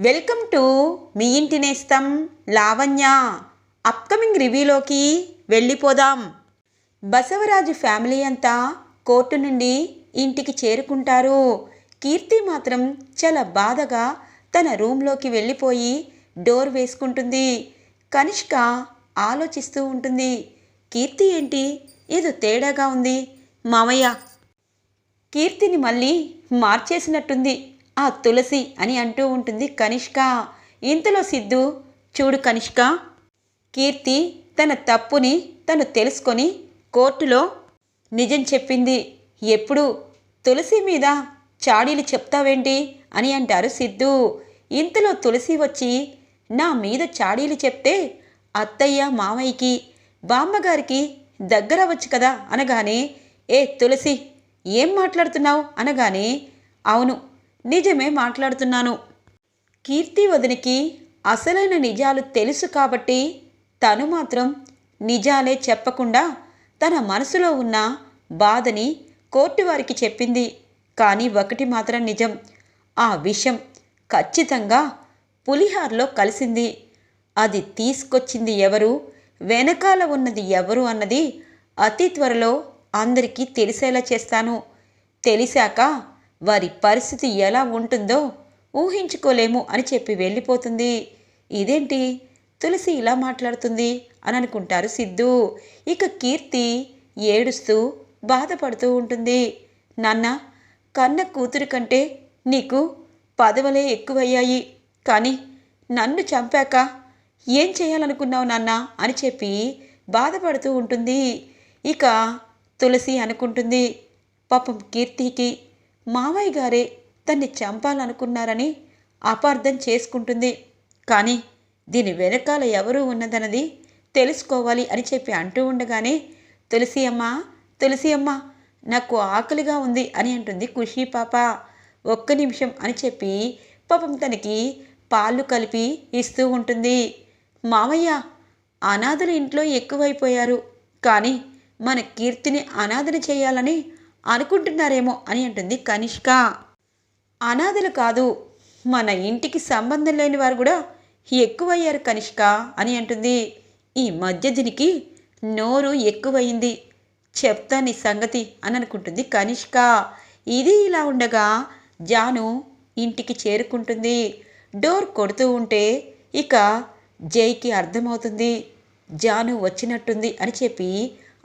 Welcome to me ఇంటి నేస్తం Lavanya. Upcoming రివ్యూలోకి వెళ్ళిపోదాం. బసవరాజు ఫ్యామిలీ అంతా కోర్టు నుండి ఇంటికి చేరుకుంటారు. కీర్తి మాత్రం చాలా బాధగా తన రూమ్లోకి వెళ్ళిపోయి డోర్ వేసుకుంటుంది. కనిష్క ఆలోచిస్తూ ఉంటుంది. కీర్తి ఏంటి? ఏదో తేడాగా ఉంది. మామయ్య. కీర్తిని మళ్ళీ మార్చేసినట్టుంది. ఆ తులసి అని అంటూ ఉంటుంది. కనిష్క. ఇంతలో సిద్ధు చూడు కనిష్క కీర్తి తన తప్పుని తను తెలుసుకొని కోర్టులో నిజం చెప్పింది. ఎప్పుడు? తులసి మీద చాడీలు చెప్తావేంటి? అని అంటారు సిద్ధు. ఇంతలో తులసి వచ్చి నా మీద చాడీలు చెప్తే అత్తయ్య మామయ్యకి బామ్మగారికి దగ్గర అవ్వచ్చు కదా? అనగానే ఏ తులసి ఏం మాట్లాడుతున్నావు? అనగానే అవును నిజమే మాట్లాడుతున్నాను. కీర్తి వదినికి అసలైన నిజాలు తెలుసు కాబట్టి తను మాత్రం నిజాలే చెప్పకుండా తన మనసులో ఉన్న బాధని కోర్టు వారికి చెప్పింది. కానీ ఒకటి మాత్రం నిజం. ఆ విషం ఖచ్చితంగా పులిహార్లో కలిసింది. అది తీసుకొచ్చింది ఎవరు? వెనకాల ఉన్నది ఎవరు అన్నది అతి త్వరలో అందరికీ తెలిసేలా చేస్తాను. తెలిసాక వారి పరిస్థితి ఎలా ఉంటుందో ఊహించుకోలేము అని చెప్పి వెళ్ళిపోతుంది. ఇదేంటి? తులసి ఇలా మాట్లాడుతుంది అని అనుకుంటారు సిద్ధు. ఇక కీర్తి ఏడుస్తూ బాధపడుతూ ఉంటుంది. నాన్న కన్న కూతురు కంటే నీకు పదవులే ఎక్కువయ్యాయి. కానీ నన్ను చంపాక ఏం చేయాలనుకున్నావు నాన్న? అని చెప్పి బాధపడుతూ ఉంటుంది. ఇక తులసి అనుకుంటుంది. పాపం కీర్తికి మావయ్య గారే తన్ని చంపాలనుకున్నారని అపార్థం చేసుకుంటుంది. కానీ దీని వెనకాల ఎవరు ఉన్నదన్నది తెలుసుకోవాలి అని చెప్పి అంటూ ఉండగానే తులసి అమ్మ తులసి అమ్మ నాకు ఆకలిగా ఉంది అని అంటుంది ఖుషి పాప. ఒక్క నిమిషం అని చెప్పి పాపం తనకి పాలు కలిపి ఇస్తూ ఉంటుంది. మావయ్య అనాథలు ఇంట్లో ఎక్కువైపోయారు. కానీ మన కీర్తిని అనాథన చేయాలని అనుకుంటున్నారేమో అని అంటుంది కనిష్క. అనాథలు కాదు మన ఇంటికి సంబంధం లేని వారు కూడా ఎక్కువయ్యారు కనిష్క అని అంటుంది. ఈ మధ్య దీనికి నోరు ఎక్కువయింది చెప్తా నీ సంగతి అని అనుకుంటుంది కనిష్క. ఇది ఇలా ఉండగా జాను ఇంటికి చేరుకుంటుంది. డోర్ కొడుతూ ఉంటే ఇక జైకి అర్థమవుతుంది. జాను వచ్చినట్టుంది అని చెప్పి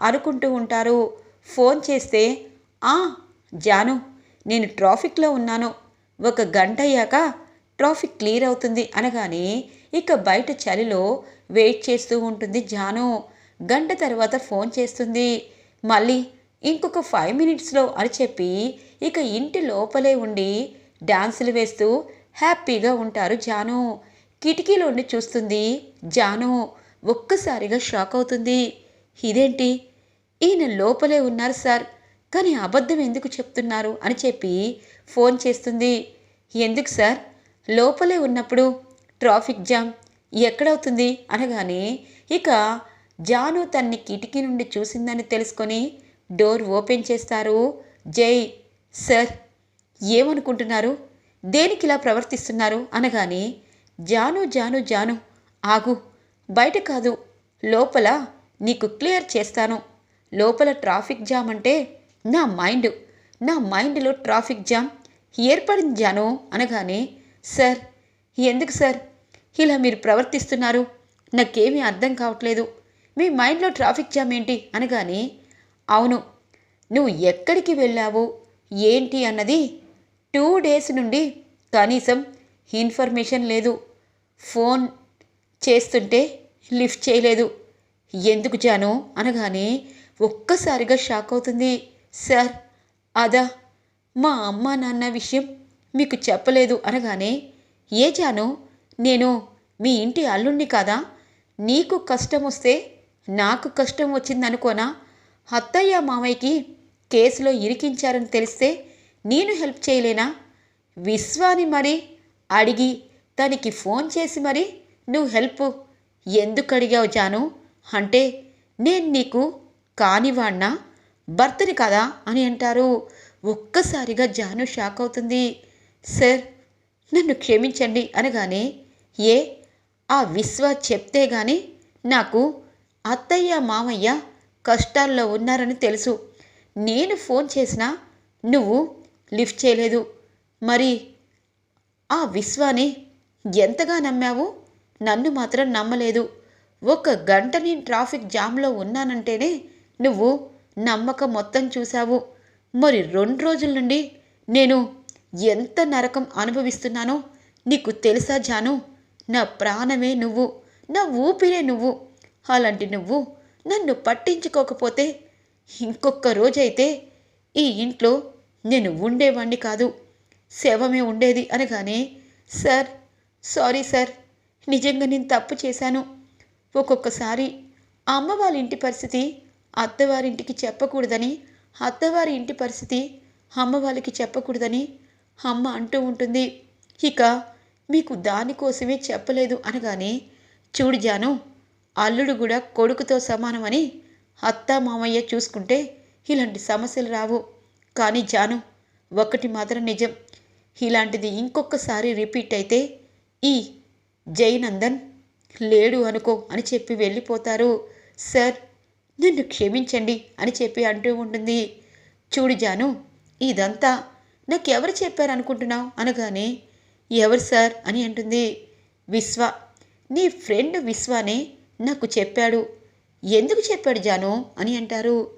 అనుకుంటూ ఉంటారు. ఫోన్ చేస్తే ఆ జాను నేను ట్రాఫిక్లో ఉన్నాను. ఒక గంట అయ్యాక ట్రాఫిక్ క్లియర్ అవుతుంది అనగానే ఇక బయట చలిలో వెయిట్ చేస్తూ ఉంటుంది జాను. గంట తర్వాత ఫోన్ చేస్తుంది. మళ్ళీ ఇంకొక ఫైవ్ మినిట్స్లో అని చెప్పి ఇక ఇంటి లోపలే ఉండి డాన్సులు వేస్తూ హ్యాపీగా ఉంటారు జాను. కిటికీలోండి చూస్తుంది జాను. ఒక్కసారిగా షాక్ అవుతుంది. ఇదేంటి? ఈయన లోపలే ఉన్నారు సార్. కానీ అబద్ధం ఎందుకు చెప్తున్నారు అని చెప్పి ఫోన్ చేస్తుంది. ఎందుకు సార్? లోపలే ఉన్నప్పుడు ట్రాఫిక్ జామ్ ఎక్కడవుతుంది? అనగానే ఇక జాను తన్ని కిటికీ నుండి చూసిందని తెలుసుకొని డోర్ ఓపెన్ చేస్తారు. జై సార్ ఏమనుకుంటున్నారు? దేనికి ఇలా ప్రవర్తిస్తున్నారు? అనగానే జాను జాను జాను ఆగు బయట కాదు లోపల నీకు క్లియర్ చేస్తాను. లోపల ట్రాఫిక్ జామ్ అంటే నా మైండ్ నా మైండ్లో ట్రాఫిక్ జామ్ ఏర్పడింది జాను అనగానే సార్ ఎందుకు సార్? ఇలా మీరు ప్రవర్తిస్తున్నారు. నాకేమీ అర్థం కావట్లేదు. మీ మైండ్లో ట్రాఫిక్ జామ్ ఏంటి? అనగానే అవును. నువ్వు ఎక్కడికి వెళ్ళావు? ఏంటి అన్నది టూ డేస్ నుండి కనీసం ఇన్ఫర్మేషన్ లేదు. ఫోన్ చేస్తుంటే లిఫ్ట్ చేయలేదు. ఎందుకు జాను? అనగానే ఒక్కసారిగా షాక్ అవుతుంది. సార్ అదా మా అమ్మ నాన్న విషయం మీకు చెప్పలేదు అనగానే ఏ జాను నేను మీ ఇంటి అల్లుణ్ణి కాదా? నీకు కష్టం వస్తే నాకు కష్టం వచ్చిందనుకోనా? అత్తయ్య మామయ్యకి కేసులో ఇరికించారని తెలిస్తే నేను హెల్ప్ చేయలేనా? విశ్వాని మరి అడిగి తనకి ఫోన్ చేసి మరి నువ్వు హెల్ప్ ఎందుకు అడిగావు జాను? అంటే నేను నీకు కానివాణ్ణా? భర్తని కదా అని అంటారు. ఒక్కసారిగా జాను షాక్ అవుతుంది. సార్ నన్ను క్షమించండి అనగానే ఏ ఆ విశ్వ చెప్తే గాని నాకు అత్తయ్య మామయ్య కష్టాల్లో ఉన్నారని తెలుసు. నేను ఫోన్ చేసినా నువ్వు లిఫ్ట్ చేయలేదు. మరి ఆ విశ్వాని ఎంతగా నమ్మావు? నన్ను మాత్రం నమ్మలేదు. ఒక గంట నేను ట్రాఫిక్ జామ్లో ఉన్నానంటేనే నువ్వు నమ్మకం మొత్తం చూశావు. మరి రెండు రోజుల నుండి నేను ఎంత నరకం అనుభవిస్తున్నానో నీకు తెలుసా జాను? నా ప్రాణమే నువ్వు నా ఊపిరే నువ్వు. అలాంటి నువ్వు నన్ను పట్టించుకోకపోతే ఇంకొక రోజైతే ఈ ఇంట్లో నేను ఉండేవాణ్ణి కాదు. శవమే ఉండేది అనగానే సార్ సారీ సార్ నిజంగా నేను తప్పు చేశాను. ఒక్కొక్కసారి అమ్మ వాళ్ళ ఇంటి పరిస్థితి అత్తవారింటికి చెప్పకూడదని అత్తవారి ఇంటి పరిస్థితి అమ్మ వాళ్ళకి చెప్పకూడదని అమ్మ అంటూ ఉంటుంది. ఇక మీకు దానికోసమే చెప్పలేదు అనగానే చూడు జాను అల్లుడు కూడా కొడుకుతో సమానమని అత్త మామయ్య చూసుకుంటే ఇలాంటి సమస్యలు రావు. కానీ జాను ఒకటి మాత్రం నిజం. ఇలాంటిది ఇంకొకసారి రిపీట్ అయితే ఈ జైనందన్ లేడు అనుకో అని చెప్పి వెళ్ళిపోతారు. సార్ నన్ను క్షమించండి అని చెప్పి అంటూ ఉంటుంది. చూడు జాను ఇదంతా నాకెవరు చెప్పారనుకుంటున్నావు? అనగానే ఎవరు సార్? అని అంటుంది. విశ్వ నీ ఫ్రెండ్ విశ్వానే నాకు చెప్పాడు. ఎందుకు చెప్పాడు జాను? అని అంటారు.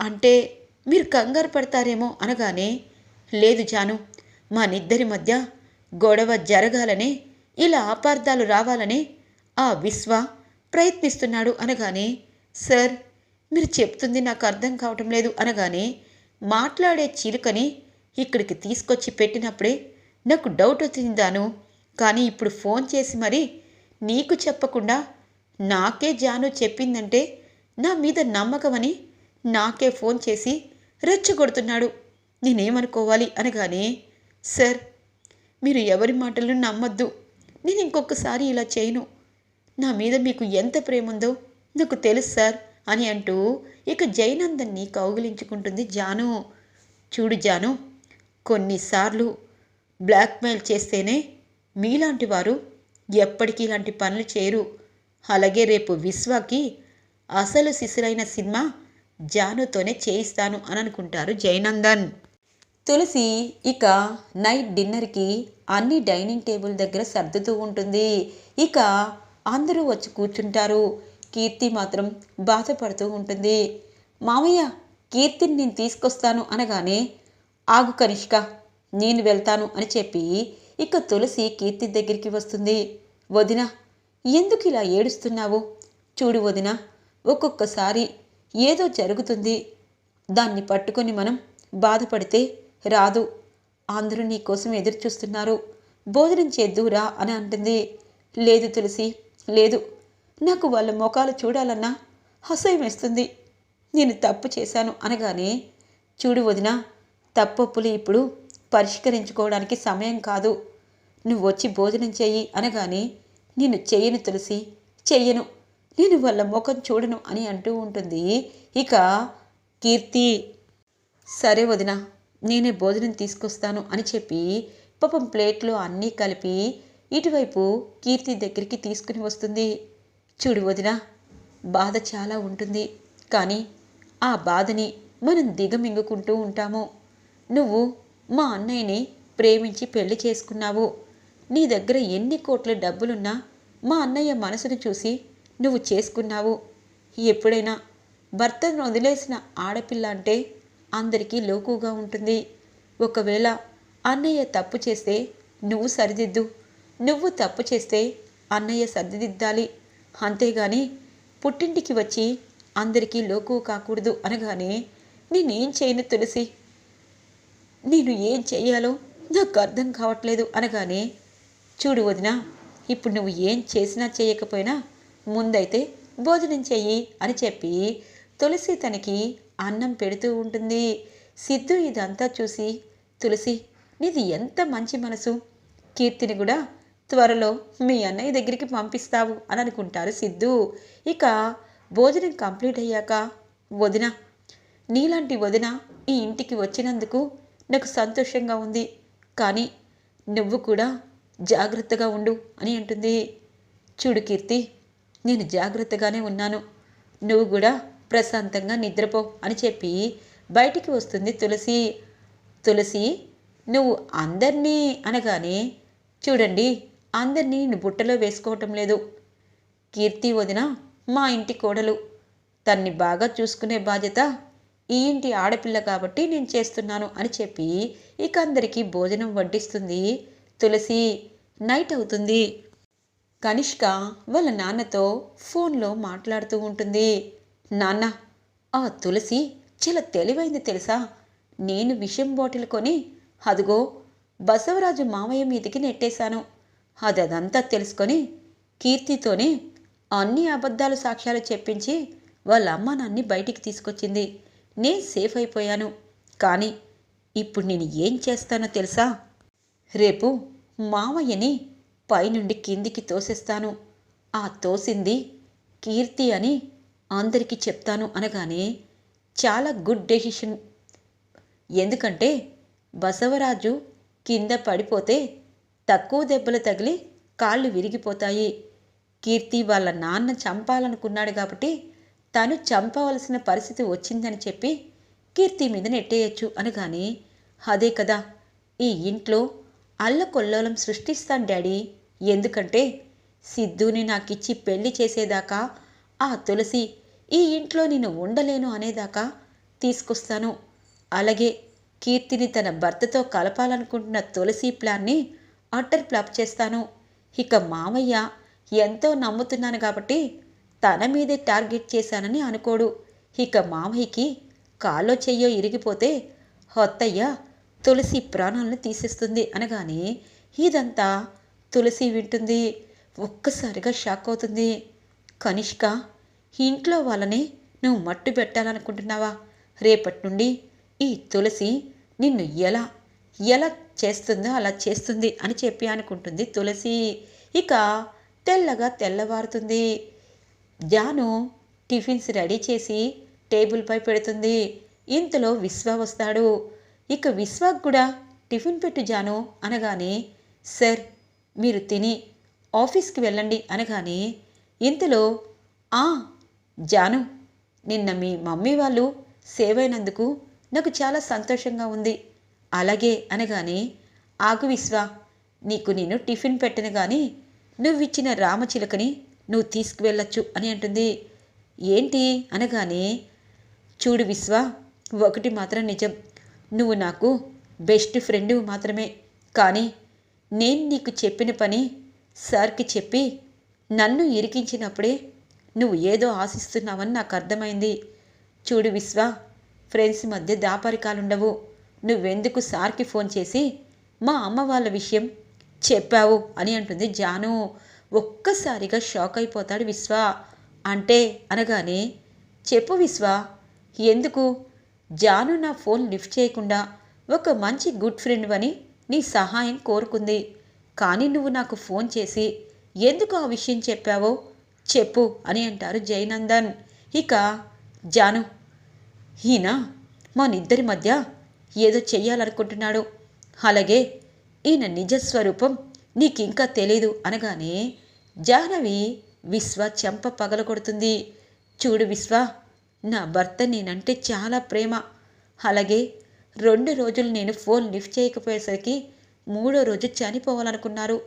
అంటే మీరు కంగారు పడతారేమో? అనగానే లేదు జాను మా నిద్దరి మధ్య గొడవ జరగాలని ఇలా అపార్థాలు రావాలని ఆ విశ్వ ప్రయత్నిస్తున్నాడు. అనగానే సార్ మీరు చెప్తుంది నాకు అర్థం కావటం లేదు అనగానే మాట్లాడే చిలుకని ఇక్కడికి తీసుకొచ్చి పెట్టినప్పుడే నాకు డౌట్ వచ్చిందాను కానీ ఇప్పుడు ఫోన్ చేసి మరి నీకు చెప్పకుండా నాకే జాను చెప్పిందంటే నా మీద నమ్మకమని నాకే ఫోన్ చేసి రెచ్చగొడుతున్నాడు. నేనేమనుకోవాలి? అనగానే సార్ మీరు ఎవరి మాటలను నమ్మొద్దు. నేను ఇంకొకసారి ఇలా చేయను. నా మీద మీకు ఎంత ప్రేమ ఉందో నాకు తెలుసు సార్? అని అంటూ ఇక జైనందన్ని కౌగిలించుకుంటుంది జాను. చూడు జాను కొన్నిసార్లు బ్లాక్మెయిల్ చేస్తేనే మీలాంటి వారు ఎప్పటికీ ఇలాంటి పనులు చేయరు. అలాగే రేపు విశ్వాకి అసలు శిశులైన సినిమా జానుతోనే చేయిస్తాను అని అనుకుంటారు జయనందన్. తులసి ఇక నైట్ డిన్నర్కి అన్ని డైనింగ్ టేబుల్ దగ్గర సర్దుతూ ఉంటుంది. ఇక అందరూ వచ్చి కూర్చుంటారు. కీర్తి మాత్రం బాధపడుతూ ఉంటుంది. మామయ్య కీర్తిని నేను తీసుకొస్తాను అనగానే ఆగు కనిష్క నేను వెళ్తాను అని చెప్పి ఇక తులసి కీర్తి దగ్గరికి వస్తుంది. వదిన ఎందుకు ఇలా ఏడుస్తున్నావు? చూడు వదిన ఒక్కొక్కసారి ఏదో జరుగుతుంది. దాన్ని పట్టుకొని మనం బాధపడితే రాదు. అందరూ నీ కోసం ఎదురు చూస్తున్నారు భోజనం చేద్దురా అని అంటుంది. లేదు తులసి లేదు. నాకు వాళ్ళ ముఖాలు చూడాలన్నా అసహ్యం వేస్తుంది. నేను తప్పు చేశాను అనగానే చూడు వదిన తప్పొప్పులు ఇప్పుడు పరిష్కరించుకోవడానికి సమయం కాదు. నువ్వు వచ్చి భోజనం చెయ్యి అనగానే నేను చెయ్యను తులసి చెయ్యను నేను వాళ్ళ ముఖం చూడను అని అంటూ ఉంటుంది. ఇక కీర్తి సరే వదిన నేనే భోజనం తీసుకొస్తాను అని చెప్పి పాపం ప్లేట్లో అన్నీ కలిపి ఇటువైపు కీర్తి దగ్గరికి తీసుకుని వస్తుంది. చూడు వదిన బాధ చాలా ఉంటుంది. కానీ ఆ బాధని మనం దిగమింగుకుంటూ ఉంటాము. నువ్వు మా అన్నయ్యని ప్రేమించి పెళ్ళి చేసుకున్నావు. నీ దగ్గర ఎన్ని కోట్ల డబ్బులున్నా మా అన్నయ్య మనసును చూసి నువ్వు చేసుకున్నావు. ఎప్పుడైనా భర్తను వదిలేసిన ఆడపిల్ల అంటే అందరికీ లోకుగా ఉంటుంది. ఒకవేళ అన్నయ్య తప్పు చేస్తే నువ్వు సరిదిద్దు. నువ్వు తప్పు చేస్తే అన్నయ్య సరిదిద్దాలి. అంతేగాని పుట్టింటికి వచ్చి అందరికీ లోకు కాకూడదు అనగానే నేనేం చేయను తులసి? నేను ఏం చేయాలో నాకు అర్థం కావట్లేదు అనగానే చూడు వదినా ఇప్పుడు నువ్వు ఏం చేసినా చేయకపోయినా ముందైతే భోజనం చెయ్యి అని చెప్పి తులసి తనకి అన్నం పెడుతూ ఉంటుంది. సిద్ధు ఇదంతా చూసి తులసి నీది ఎంత మంచి మనసు. కీర్తిని కూడా త్వరలో మీ అన్నయ్య దగ్గరికి పంపిస్తావు అని అనుకుంటారు సిద్ధు. ఇక భోజనం కంప్లీట్ అయ్యాక వదిన నీలాంటి వదిన ఈ ఇంటికి వచ్చినందుకు నాకు సంతోషంగా ఉంది. కానీ నువ్వు కూడా జాగ్రత్తగా ఉండు అని అంటుంది. చూడు కీర్తి నేను జాగ్రత్తగానే ఉన్నాను. నువ్వు కూడా ప్రశాంతంగా నిద్రపో అని చెప్పి బయటికి వస్తుంది తులసి. తులసి నువ్వు అందరినీ అనగానే చూడండి అందరినీ నువ్వు బుట్టలో వేసుకోవటం లేదు. కీర్తి వదిన మా ఇంటి కోడలు. తన్ని బాగా చూసుకునే బాధ్యత ఈ ఇంటి ఆడపిల్ల కాబట్టి నేను చేస్తున్నాను అని చెప్పి ఇక అందరికీ భోజనం వడ్డిస్తుంది. తులసి నైట్ అవుతుంది. కనిష్క వాళ్ళ నాన్నతో ఫోన్లో మాట్లాడుతూ ఉంటుంది. నాన్న ఆ తులసి చాలా తెలివైంది తెలుసా? నేను విషం బాటిల్ కొని అదుగో బసవరాజు మామయ్య మీదికి నెట్టేశాను. అది అదంతా తెలుసుకొని కీర్తితోనే అన్ని అబద్ధాలు సాక్ష్యాలు చెప్పించి వాళ్ళ అమ్మ నాన్ని బయటికి తీసుకొచ్చింది. నేను సేఫ్ అయిపోయాను. కానీ ఇప్పుడు నేను ఏం చేస్తానో తెలుసా? రేపు మామయ్యని పైనుండి కిందికి తోసేస్తాను. ఆ తోసింది కీర్తి అని అందరికీ చెప్తాను అనగానే చాలా గుడ్ డెసిషన్. ఎందుకంటే బసవరాజు కింద పడిపోతే తక్కువ దెబ్బలు తగిలి కాళ్ళు విరిగిపోతాయి. కీర్తి వాళ్ళ నాన్న చంపాలనుకున్నాడు కాబట్టి తను చంపవలసిన పరిస్థితి వచ్చిందని చెప్పి కీర్తి మీద నెట్టేయచ్చు అనగానే అదే కదా ఈ ఇంట్లో అల్లకొల్లోలం సృష్టిస్తాను డాడీ. ఎందుకంటే సిద్ధుని నాకిచ్చి పెళ్ళి చేసేదాకా ఆ తులసి ఈ ఇంట్లో నేను ఉండలేను అనేదాకా తీసుకొస్తాను. అలాగే కీర్తిని తన భర్తతో కలపాలనుకుంటున్న తులసి ప్లాన్ని ఆర్డర్ ప్లాప్ చేస్తాను. ఇక మామయ్య ఎంతో నమ్ముతున్నాను కాబట్టి తన మీదే టార్గెట్ చేశానని అనుకోడు. ఇక మామయ్యకి కాలో చెయ్యో ఇరిగిపోతే హొత్తయ్య తులసి ప్రాణాలను తీసేస్తుంది అనగానే ఇదంతా తులసి వింటుంది. ఒక్కసారిగా షాక్ అవుతుంది. కనిష్క ఇంట్లో వాళ్ళని నువ్వు మట్టు పెట్టాలనుకుంటున్నావా రేపటి నుండి ఈ తులసి నిన్ను ఎలా ఎలా చేస్తుందో అలా చేస్తుంది అని చెప్పి అనుకుంటుంది తులసి. ఇక తెల్లగా తెల్లవారుతుంది. జాను టిఫిన్స్ రెడీ చేసి టేబుల్పై పెడుతుంది. ఇంతలో విశ్వ వస్తాడు. ఇక విశ్వాక్ కూడా టిఫిన్ పెట్టు జాను అనగానే సార్ మీరు తిని ఆఫీస్కి వెళ్ళండి అనగానే ఇంతలో ఆ జాను నిన్న మీ మమ్మీ వాళ్ళు సేవ్ అయినందుకు నాకు చాలా సంతోషంగా ఉంది. అలాగే అనగానే ఆగు విశ్వ నీకు నేను టిఫిన్ పెట్టను కానీ నువ్విచ్చిన రామచిలకని నువ్వు తీసుకువెళ్ళొచ్చు అని అంటుంది. ఏంటి? అనగానే చూడు విశ్వ ఒకటి మాత్రం నిజం. నువ్వు నాకు బెస్ట్ ఫ్రెండ్ మాత్రమే. కానీ నేను నీకు చెప్పిన పని సార్కి చెప్పి నన్ను ఇరికించినప్పుడే నువ్వు ఏదో ఆశిస్తున్నావని నాకు అర్థమైంది. చూడు విశ్వ ఫ్రెండ్స్ మధ్య దాపరికాలుండవు. నువ్వెందుకు సార్కి ఫోన్ చేసి మా అమ్మ వాళ్ళ విషయం చెప్పావు అని అంటుంది జాను. ఒక్కసారిగా షాక్ అయిపోతాడు విశ్వ. అంటే అనగానే చెప్పు విశ్వ ఎందుకు? జాను నా ఫోన్ లిఫ్ట్ చేయకుండా ఒక మంచి గుడ్ ఫ్రెండ్ అని నీ సహాయం కోరుకుంది. కానీ నువ్వు నాకు ఫోన్ చేసి ఎందుకు ఆ విషయం చెప్పావో చెప్పు అని అంటారు జయనందన్. ఇక జాను ఈయన మనిద్దరి మధ్య ఏదో చెయ్యాలనుకుంటున్నాడు. అలాగే ఈయన నిజస్వరూపం నీకింకా తెలీదు అనగానే జాహ్నవి విశ్వ చెంప పగలగొడుతుంది. చూడు విశ్వ నా భర్త నేనంటే చాలా ప్రేమ. అలాగే రెండు రోజులు నేను ఫోన్ లిఫ్ట్ చేయకపోయేసరికి మూడో రోజు చనిపోవాలనుకున్నారు.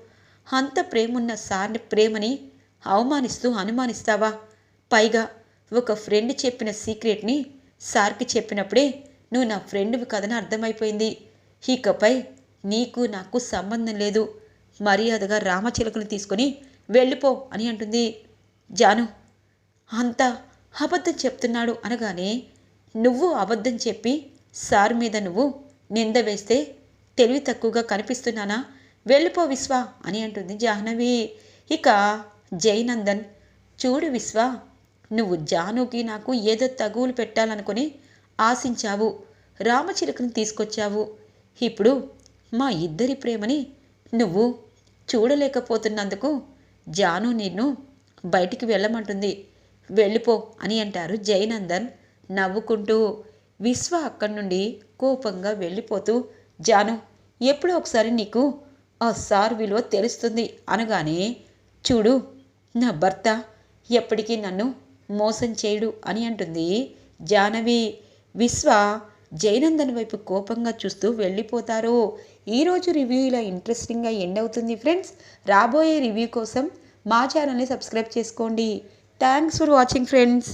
అంత ప్రేమున్న సార్ని ప్రేమని అవమానిస్తూ అనుమానిస్తావా? పైగా ఒక ఫ్రెండ్ చెప్పిన సీక్రెట్ని సార్కి చెప్పినప్పుడే నువ్వు నా ఫ్రెండ్వి కథను అర్థమైపోయింది. ఇకపై నీకు నాకు సంబంధం లేదు. మర్యాదగా రామచిలకను తీసుకొని వెళ్ళిపో అని అంటుంది. జాను అంతా అబద్ధం చెప్తున్నాడు అనగానే నువ్వు అబద్ధం చెప్పి సార్ మీద నువ్వు నింద వేస్తే తెలివి తక్కువగా కనిపిస్తున్నానా? వెళ్ళిపో విశ్వ అని అంటుంది జాహ్నవి. ఇక జయనందన్ చూడు విశ్వ నువ్వు జానుకి నాకు ఏదో తగువులు పెట్టాలనుకుని ఆశించావు. రామచిలుకను తీసుకొచ్చావు. ఇప్పుడు మా ఇద్దరి ప్రేమని నువ్వు చూడలేకపోతున్నందుకు జాను నిన్ను బయటికి వెళ్ళమంటుంది. వెళ్ళిపో అని అంటారు జయనందన్ నవ్వుకుంటూ. విశ్వ అక్కడి నుండి కోపంగా వెళ్ళిపోతూ జాను ఎప్పుడో ఒకసారి నీకు ఆ సార్ విలువ తెలుస్తుంది అనగానే చూడు నా భర్త ఎప్పటికీ నన్ను మోసం చేయడు అని అంటుంది జానవి. విశ్వ జయనందన్ వైపు కోపంగా చూస్తూ వెళ్ళిపోతారు. ఈరోజు రివ్యూ ఇలా ఇంట్రెస్టింగ్గా ఎండ్ అవుతుంది ఫ్రెండ్స్ రాబోయే రివ్యూ కోసం మా ఛానల్ని సబ్స్క్రైబ్ చేసుకోండి. Thanks for watching friends